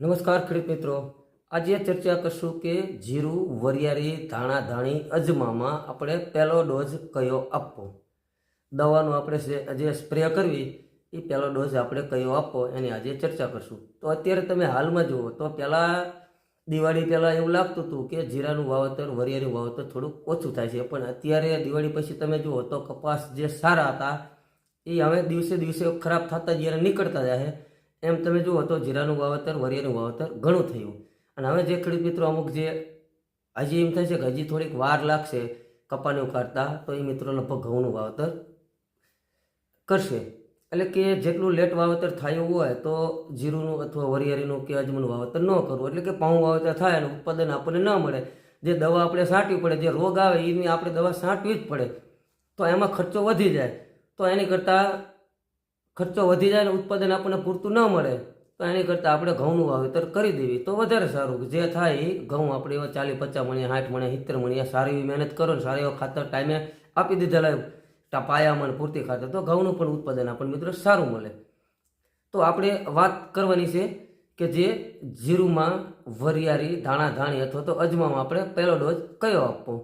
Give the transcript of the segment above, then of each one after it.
નમસ્કાર ખેડૂત મિત્રો. આજે ચર્ચા કરશું કે જીરું, વરિયાળી ધાણા ધાણી અજમામાં આપણે પહેલો ડોઝ કયો આપવો? દવાનો આપણે જે સ્પ્રે કરવી, એ પહેલો ડોઝ આપણે કયો આપવો એની આજે ચર્ચા કરશું. તો અત્યારે તમે હાલમાં જુઓ, તો પહેલાં દિવાળી પહેલાં એવું લાગતું હતું કે જીરાનું વાવેતર, વરિયાળીનું વાવેતર થોડુંક ઓછું થાય છે. પણ અત્યારે દિવાળી પછી તમે જુઓ, તો કપાસ જે સારા હતા, એ હવે દિવસે દિવસે ખરાબ થતા જ્યારે નીકળતા જાય એમ તમે જુઓ તો જીરાનું વાવેતર વરિયાનું વાવેતર ઘણું થયું. અને હવે જે ખેડૂત મિત્રો અમુક જે હજી એમ છે કે હજી થોડીક વાર લાગશે કપાને ઉકાળતા, તો એ મિત્રો લગભગ ઘઉંનું વાવેતર કરશે. એટલે કે જેટલું લેટ વાવેતર થયું હોય તો જીરુંનું અથવા વરિયાળીનું કે અજમનું વાવેતર ન કરવું. એટલે કે પાઉં વાવેતર થાય અને ઉત્પાદન આપણને ન મળે. જે દવા આપણે છાંટવી પડે, જે રોગ આવે, એની આપણે દવા છાંટવી જ પડે. તો એમાં ખર્ચો વધી જાય. તો એની કરતાં ખર્ચો વધી જાય ને ઉત્પાદન આપણને પૂરતું ન મળે, તો એની કરતાં આપણે ઘઉંનું વાવેતર કરી દેવી. તો વધારે સારું જે થાય એ ઘઉં આપણે એવા ચાલી પચાસ મણિયા, સાઠ મણિયા, સિત્તેર મણિયા સારી એવી મહેનત કરો ને સારી એવા ખાતર ટાઈમે આપી દીધેલા ટા પાયા ને પૂરતી ખાતર, તો ઘઉંનું પણ ઉત્પાદન આપણને મિત્રો સારું મળે. તો આપણે વાત કરવાની છે કે જે જીરુમાં વરિયાળી, ધાણા, ધાણી અથવા તો અજમામાં આપણે પહેલો ડોઝ કયો આપવો?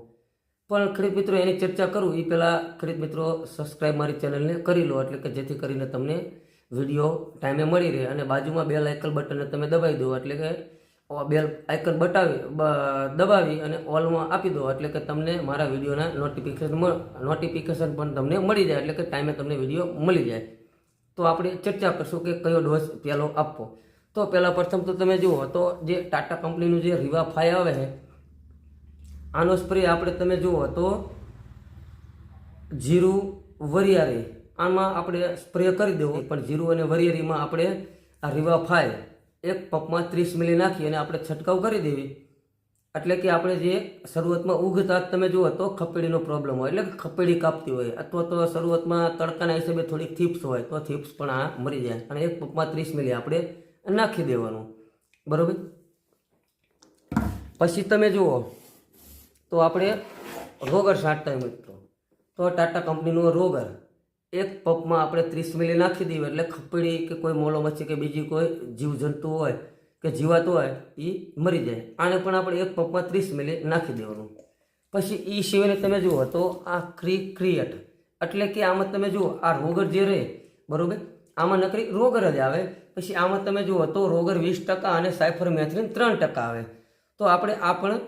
પણ ખેડૂત મિત્રો, એની ચર્ચા કરું એ પહેલાં ખેડૂત મિત્રો સબસ્ક્રાઈબ મારી ચેનલને કરી લો, એટલે કે જેથી કરીને તમને વીડિયો ટાઈમે મળી રહે. અને બાજુમાં બેલ આઇકન બટનને તમે દબાવી દો, એટલે કે બેલ આઇકન બટાવી દબાવી અને ઓલમાં આપી દો, એટલે કે તમને મારા વિડીયોના નોટિફિકેશન નોટિફિકેશન પણ તમને મળી જાય, એટલે કે ટાઈમે તમને વીડિયો મળી જાય. તો આપણે ચર્ચા કરશું કે કયો ડોઝ પહેલો આપવો. તો પહેલાં પ્રથમ તો તમે જુઓ, તો જે ટાટા કંપનીનું જે રીવા ફાઈ આવે છે આનો સ્પ્રે આપણે તમે જુઓ તો જીરું વરિયાળી. આમાં આપણે સ્પ્રે કરી દેવો. પણ જીરું અને વરિયાળીમાં આપણે આ રીવા ફાય. એક પપમાં ત્રીસ મિલી નાખી અને આપણે છંટકાવ કરી દેવી. એટલે કે આપણે જે શરૂઆતમાં ઉગતા તમે જુઓ તો ખપેડીનો પ્રોબ્લેમ હોય. એટલે કે ખપેડી કાપતી હોય. અથવા તો શરૂઆતમાં તડકાના હિસાબે થોડીક થીપ્સ હોય તો થીપ્સ પણ આ મરી જાય. અને એક પપમાં ત્રીસ મિલી આપણે નાખી દેવાનું. બરાબર? પછી તમે જુઓ તો આપણે રોગર છાંટતા હોય મિત્રો તો ટાટા કંપનીનું રોગર. એક પંપમાં આપણે ત્રીસ મિલી નાખી દઈએ એટલે ખપડી કે કોઈ મોલો મચ્છી કે બીજી કોઈ જીવજંતુ હોય કે જીવાતું હોય એ મરી જાય. આને પણ આપણે એક પંપમાં ત્રીસ મિલી નાખી દેવાનું. પછી એ સિવાયને તમે જુઓ તો આ ક્રી, ક્રિએટ. એટલે કે આમાં તમે જુઓ, આ રોગર જે રહે બરાબર? આમાં નકરી રોગર જ આવે. પછી આમાં તમે જુઓ તો રોગર વીસ ટકા અને સાયફર મેથરીન ત્રણ ટકા આવે. તો આપણે આ પણ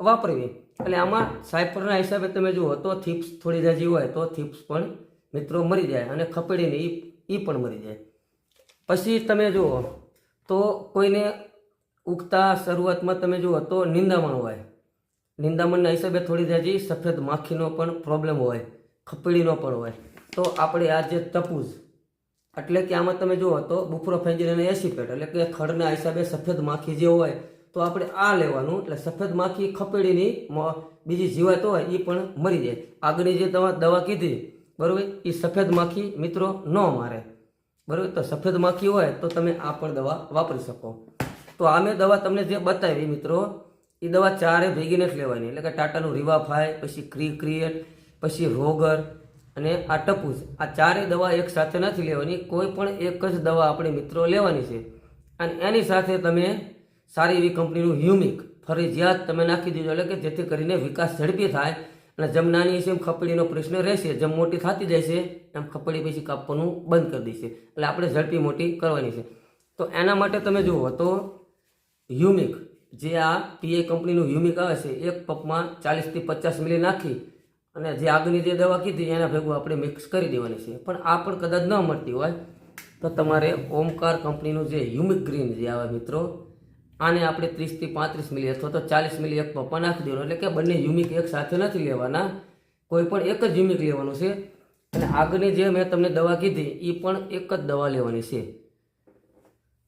વાપરવી એટલે આમાં સાયફરના હિસાબે તમે જુઓ તો થીપ્સ થોડી જાજી હોય તો થીપ્સ પણ મિત્રો મરી જાય અને ખપડીને એ એ પણ મરી જાય. પછી તમે જુઓ તો કોઈને ઉગતા શરૂઆતમાં તમે જુઓ તો નિંદામણ હોય. નિંદામણના હિસાબે થોડી જાજી સફેદ માખીનો પણ પ્રોબ્લેમ હોય, ખપડીનો પણ હોય. તો આપણે આ જે ટપુસ એટલે કે આમાં તમે જુઓ તો બુફ્રોફેન્જિન અને એસિપેટ, એટલે કે ખડના હિસાબે સફેદ માખી જે હોય તો આપણે આ લેવાનું, એટલે સફેદ માખી ખપેડીની બીજી જીવાત હોય એ પણ મરી જાય. આગળની જે તમે, દવા કીધી, બરાબર? એ સફેદ માખી મિત્રો ન મારે. બરાબર? તો સફેદ માખી હોય તો તમે આ પણ દવા વાપરી શકો. તો આ મેં દવા તમને જે બતાવી મિત્રો એ દવા ચારે ભેગી નથી લેવાની. એટલે કે ટાટાનું રીવાફાઈ પછી ક્રી, ક્રિએટ, પછી રોગર અને આ ટપુસ આ ચારેય દવા એક સાથે નથી લેવાની. કોઈ પણ એક જ દવા આપણે મિત્રો લેવાની છે. અને એની સાથે તમે સારી એવી કંપનીનું હ્યુમિક ફરજિયાત તમે નાખી દીધું, એટલે કે જેથી કરીને વિકાસ ઝડપી થાય અને જેમ નાની છે એમ ખપડીનો પ્રશ્ન રહેશે, જેમ મોટી થતી છે એમ ખપડી પછી કાપવાનું બંધ કરી દેશે એટલે આપણે ઝડપી મોટી કરવાની છે. તો એના માટે તમે જુઓ તો હ્યુમિક, જે આ પીએ કંપનીનું હ્યુમિક આવે છે, એક પપમાં ચાલીસથી પચાસ મિલી નાખી અને જે આગળની જે દવા કીધી એના ભેગું આપણે મિક્સ કરી દેવાની છે. પણ આ પણ કદાચ ન મળતી હોય તો તમારે ઓમકાર કંપનીનું જે હ્યુમિક ગ્રીન જે આવે મિત્રો આને આપણે ત્રીસથી પાંત્રીસ મિલી અથવા તો ચાલીસ મિલી એક પપ્પા નાખી દેવાનું. એટલે કે બંને યુમિક એક સાથે નથી લેવાના. કોઈ પણ એક જ યુમિક લેવાનું છે. અને આગળની જે મેં તમને દવા કીધી એ પણ એક જ દવા લેવાની છે.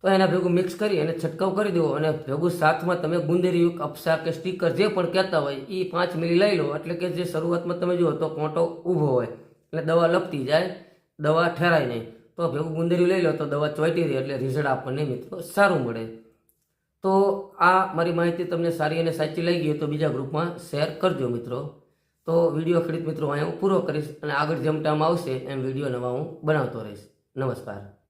તો એના ભેગું મિક્સ કરી અને છંટકાવ કરી દેવો. અને ભેગું સાથમાં તમે ગુંદેરીયુક અપસા કે સ્ટીકર જે પણ કહેતા હોય એ પાંચ મિલી લઈ લો. એટલે કે જે શરૂઆતમાં તમે જુઓ તો કોંટો ઊભો હોય. એટલે દવા લપટી જાય, દવા ઠેરાય નહીં. તો ભેગું ગુંદેરી લઈ લો તો દવા ચોંટી રહે. એટલે રિઝલ્ટ આપણને મિત્રો સારું મળે. તો આ મારી માહિતી તમને સારી અને સાચી લાગી હોય તો બીજા ગ્રુપમાં શેર કરજો મિત્રો. તો વીડિયો ખેડૂત મિત્રો, અહીંયા હું પૂરો કરીશ અને આગળ જેમ ટાઈમ આવશે એમ વીડિયો નવા હું બનાવતો રહીશ. નમસ્કાર.